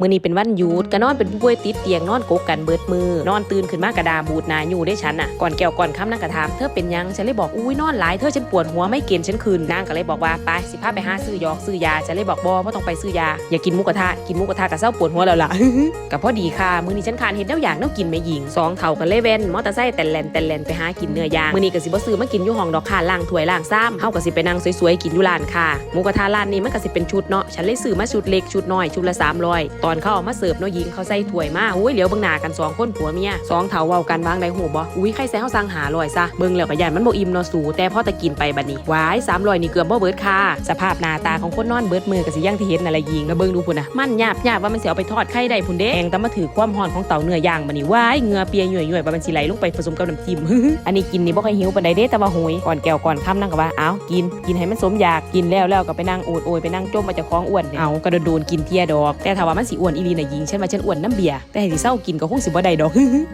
มื้อนี้เป็นวันหยุดก็นอนเป็นผู้ป่วยติดเตียงนอนกกกันเบิดมือ นอนตื่นขึ้นมากระดาบูดหนาอยู่ได้ฉันน่ะก่อนแก้วก่อนค่ำนั่งกระถามเธอเป็นหยังฉันเลยบอกอุ้ยนอนหลายเธอฉันปวดหัวไม่เกณฑ์ฉันคืนนางก็เลยบอกว่าไปสิพาไปหาซื้อยอกซื้อยาฉันเลยบอกบอว่าต้องไปซื้อยาอย่ากินหมุกกระทะกินหมุกกระทะกับเศร้าปวดหัวแล้วล่ะกับพอดีค่ะมื้อนี้ฉันคานเห็นแล้วอยากแนวกินไม่หญิงสองเท่ากันเลยเว้นมอเตอร์ไซค์แต่นแลนแต่นแลนไปหากินเนื้อย่างมื้อนี้ก็สิบ่ซื้อมากินอยู่ห้องดอกค่ะล่างถ้วยล่างซ้ำเฮาก็สิไปนั่งสวยๆกินอยู่ร้านค่ะหมูกระทะร้านนี้มันก็สิเป็นชุดเนาะฉันเลยซื้อมาชุดเล็กชุดน้อยชุดละ300ตอนเขาเอามาเสิร์ฟเนาะหญิงเขาใส่ถ้วยมาอุ้ยเหลียวเบิ่งหน้ากันสองคนผัวเมียสองเท่าเว้ากันวางได้หูบ่อุ้ยใครใส่เฮาสั่งหาลอยซะเบิ่งแล้วก็ย่านมันบ่อิ่มเนาะสูแต่พอตะกินไปบัดนี้วาย300นี่เกือบบ่เบิดค่ะ สภาพหน้าตาของคนนอนเบิดมือก็สิย่างที่เห็นนั่นแหละหญิงแล้วเบิ่งดูพุ่นน่ะมันหยาบหยาบว่ามันสิเอาไปทอดไข่ได้พุ่นเด้แองแต่มาถือความร้อนของเต่าเนื้อย่างบัดนี้วายเหงื่อเปียหย่อยๆว่ามันสิไหลลงไปผสมกับน้ำจิ้มอันนี้กินนี่บ่ค่อยหิวปานใดเด้แต่ว่าหุยก่อนแก้วก่อนค่ำนั่งก็ว่าเอ้ากินกินให้มันสมอยากกินแล้วแล้วก็ไปนั่งโอดโอยไปนั่งจมมาจากของอ้วนเนี่ยเอาก็โดนๆกินเที่ยดอกแต่ถ้าว่ามันสิอ้วนอีลีน่ะหญิงฉันว่าฉันอ้วนน้ำเบียร์แต่ให้สิเศร้ากินก็คงสิบ่ได้ดอก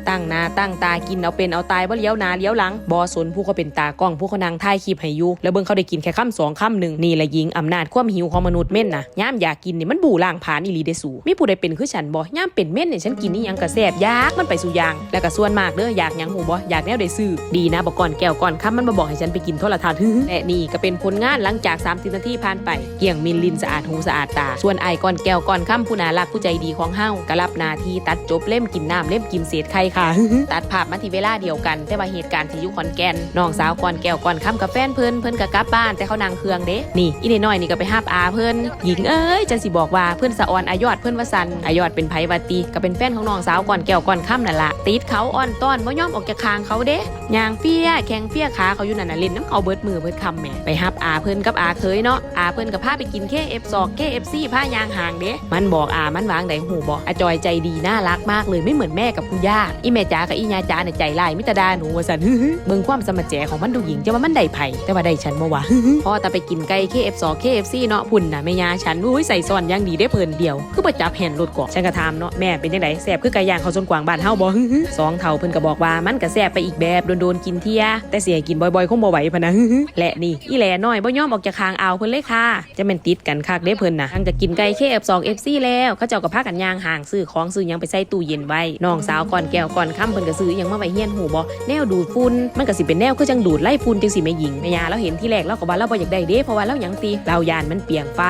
ตั้งหน้าตั้งตากินเอาเป็นเอาตายบ่เลี้ยวหน้าเลี้ยวหลังบ่สนผู้เขาเป็นตากล้องผู้เขานางถ่ายคลิปให้อยู่แล้วเบิ่งเขาได้กินแค่คำสองคำหนึ่งนี่แหละหญิงอำนาจความหิวของมนุษย์เม่นนะย่ามอยากกินนี่มันบู่ล่างผานอีลีได้สูมีผู้ใดเป็นคือฉันบ่ย่ามเป็นเม่นเนี่ยฉันกินนี่ยังกระแสบยากมันไปสู่ยาง แล้วก็ส่วนมากเด้ออยากยังหูบ่อยากแนวได้ซื้อดีนะบอกก่อนแก้วก่อนคำมันมาบอกให้ฉันไปกินโทรทัศน์และนี่ก็เป็นผลงานหลังจาก30นาทีผ่านไป เกี่ยงมินลินสะอาดหูสะอาดตาส่วนไอ้ก่อนแก้วก่อนค่ำผู้น่ารักผู้ใจดีของเฮาก็รับนาทีตัดจบเล่มกินน้ำเล่มกินเศษไข่ค่ะ ตัดภาพมาที่เวลาเดียวกัน แต่ว่าเหตุการณ์ที่ยู่ขอนแกนน้องสาวก่อนแก้วก่อนค่ำกับแฟนเพิ่นเพิ่นก็กลับบ้านแต่เขานั่งเครื่องเด้นี่อีนน้อยนี่ก็ไปห้าบอาเพิ่นหญิงเอ้ยจังสิบอกว่าเพิ่นสะออนอายอดเพิ่นวสันอายอดเป็นไผวัตีก็เป็นแฟนของน้องสาวก่อนแก้วก่อนค่ำนั่นละติดเขาอ่อนต้อนบ่ยอมออกจากคางเขาเด้ยางเฟี้ยแข็งเฟี้ยขาเขาอยู่นั่นน่ะเล่นน้ำเขาเบิดมือเบิดคำแหม่ไปฮับอาเพิ่นกับอาเคยเนาะอาเพิ่นกับพาไปกิน KF2 KFC ผ้ายางห่างเด้มันบอกอามันวางไดหูบอกอาจอยใจดีน่ารักมากเลยไม่เหมือนแม่กับคุณย่าอีแม่จ๋ากับอีญาจ๋าเนี่ยใจร้ายมิตรดาหนูว่าสันเบิ่งความสมัจแจของมันดูหญิงจะว่ามันได้ไผ่แต่ว่าได้ฉันบ่วะพ่อต่ไปกินไก่ KF2 KFC เคเอฟซีเนาะพุ่นน่ะแม่ยาฉันอุ้ยใส่ซอนย่างดีได้เพลินเดียวคือบ่จับแห่นรถกอกฉันก็ถามเนาะแม่เป็นจังไดแซ่บคือไก่ย่างเขาวจนกวางบ้านเฮาบ่สองเท่าเพิ่นก็บอกว่ามันก็แซ่บไปอีกแบบโดนๆกินเที่ยแต่เสียกินบ่อยๆคงบ่ไหวพะนะและนี่อีแหล่น้อยบ่ยอมออกจากคางเอาเพิ่นเลยค่ะจะแม่นติดกันคักเด้เพิ่นน่ะทั้งจะกินไก่ KF2 FC แล้วเขาเจ้าก็พากันย่างห่างซื้อของซื้อยังไปใส่ตู้เย็นไว้น้องสาวก่อนแก้วก่อนค่ำเพิ่นก็ซื้อยังมาไว้เฮียนหูบ่แนวดูดฝุ่นมันก็สิเป็นแนวคือจังดูดไล่ฝุ่นจังสิแม่หญิงแม่ยาเราเห็นที่แรกเราก็ว่าเราบ่อยากได้เด้เพราะว่าเราหยังตีเรายานมันเปียงไฟ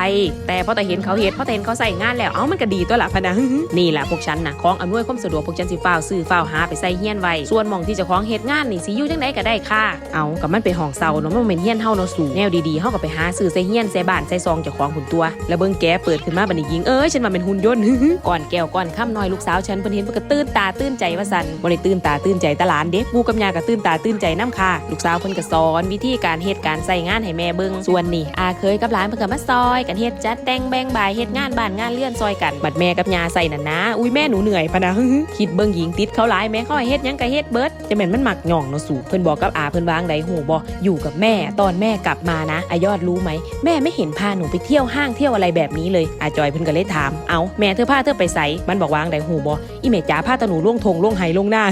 แต่พอแต่เห็นเขาเฮ็ดพอแต่เห็นเขาใส่งานแล้วเอ้ามันก็ดีตัวละพะนะนี่ล่ะพวกฉันน่ะของอำนวยความสะดวกพวกฉันสิฟ้าวซื้อฟ้าวหาไปใส่เฮียนไว้ส่วนมองที่จะของเฮ็ดงานนี่สิอยู่จังได๋ก็ได้ค่ะเอากับมันเป็นห้องเซาเนาะมันบ่แม่นเฮียนเฮาเนาะสู่แนวดีๆเฮาก็ไปหาซื้อใส่เฮียนใส่บ้านใส่ซองเจ้าของหุ่นตัว แล้วเบิ่งแกเปิดขึ้นมาบัดนี้ยิงเอ้ยฉันว่าเป็นหุ่นยนต์ก่อนแก้วก่อนค่ำน้อยลูกสาวฉันเพิ่นเห็นเพิ่นก็ตื่นตาตื่นใจว่าซั่นบ่ได้ตื่นตาตื่นใจตลานเด้ปู่กับยาก็ตื่นตาตื่นใจนํค่ะ ลูกสาวเพิ่นก็สอน วิธีการเฮ็ดการใส่งานให้แม่เบิ่งส่วนนี่อาเคยกับหลานเพิ่นก็มาซอยกันเฮ็ดจัดแต่งแบ่งบายเฮ็ดงานบ้านงานเรือนซอยกันบัดแม่กับยาใส่นั่นนะอุ้ยแม่หนูเหนื่อยพะนะคิดเบิ่งหญิงติดเขาหลายแม่เขาให้เฮ็ดยังก็เฮ็ดเบิดจะแม่นมันหมักหย่องเนาะสู่เพิ่นบอกกับอาเพิ่นวางใดหูบ่อยู่กับแม่ตอนแม่กลับมานะอายอดรู้ไหมแม่ไม่เห็นพาหนูไปเที่ยวห้างเที่ยวอะไรแบบนี้เลยอาจอยเพิ่นก็เลยถามเอาแม่เธอพาเธอไปใสมันบอกวางใดหูบ่อีเมจ๋าพาตะหนูล่วงทงล่วงไหล่วงหน้า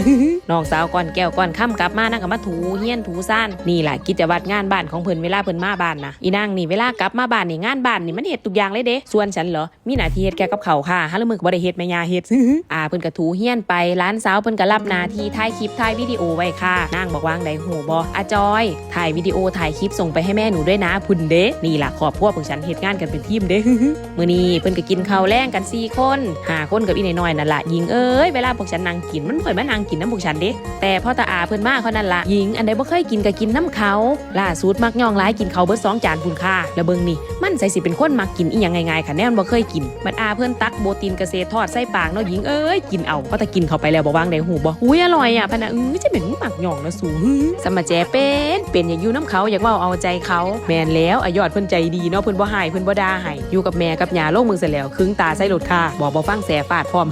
น้องสาวก่อนแก้วก่อนค่ำกลับมานั่งก็มาถูเฮียนถูซ่านนี่แหละกิจวัตรงานบ้านของเพิ่นเวลาเพิ่นมาบ้านนะอีนางนี่เวลากลับมาบ้านนี่งานบ้านนี่มันเฮ็ดทุกอย่างเลยเด้ส่วนฉันเหรอมีหน้าที่เฮ็ดแก่กับเขาค่ะฮะแล้วมึงบ่ได้เฮ็ดแม่ยาเฮ็ดอ่าเพิ่นก็ถูเฮียนไปร้านสาวเพิ่นก็รับหน้าที่ถ่ายคลิปถ่ายวิดีโอไว้ค่ะนางบอกวางใดหูบ่อาจอยถ่ายวิดีโอถ่ายคลิปส่งไปให้แม่หนูด้วยนะพุ่นเด้นี่ล่ะครอบครัวพวกฉันเฮ็ดงานกันเป็นทีมเด้มื้อนี้เพิ่นก็กินข้าวแรงกัน4คนห้าคนกับอีน้อยๆนั่นละหญิงเอ้ยเวลาพวกฉันนั่งกินมันบ่ค่อยมานั่งกินน้ำพวกฉันเด้แต่พ่อตาอาเพิ่นมาเขานั่นละหญิงอันใดบ่เคยกินก็กินน้ำเขาล่าสุดมักย่องหลายกินเขาเบิดสองจานพุ่นค่ะแล้วเบิ่งนี่มันใส่สิเป็นคนมักกินอีหยังง่ายๆค่ะแน่นบ่เคยกินบัดอาเพิ่นตักโบตีนเกษตรทอดใส่ปากเนาะหญิงเอ้ยกินเอาพอตะกินเข้าไปแล้วบ่วางได้หูบ่อุ้ยอร่อยอะพะนะอื้อจะเป็นมักย่องนะสูสมาแจเป็นเป็นอย่าอยู่น้ำเขาอยากเว่าเอาใจเขาแม่นแล้วอยอดเพิ่นใจดีเนาะเพิ่นบ่ให้เพิ่นบ่ด่าให้อยู่กับแม่กับย่าโลกมึงเสร็จแล้วครึ่งตาใส่รถค่ะ บอกบ่ฟังแสฟาดพร้อม